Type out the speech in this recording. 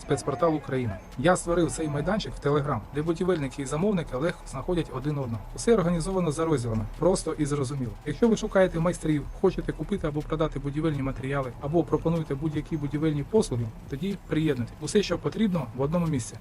спецпортал України. Я створив цей майданчик в Телеграм, де будівельники і замовники легко знаходять один одного. Усе організовано за розділами, просто і зрозуміло. Якщо ви шукаєте майстрів, хочете купити або продати будівельні матеріали, або пропонуєте будь-які будівельні послуги, тоді приєднуйте. Усе, що потрібно, в одному місці.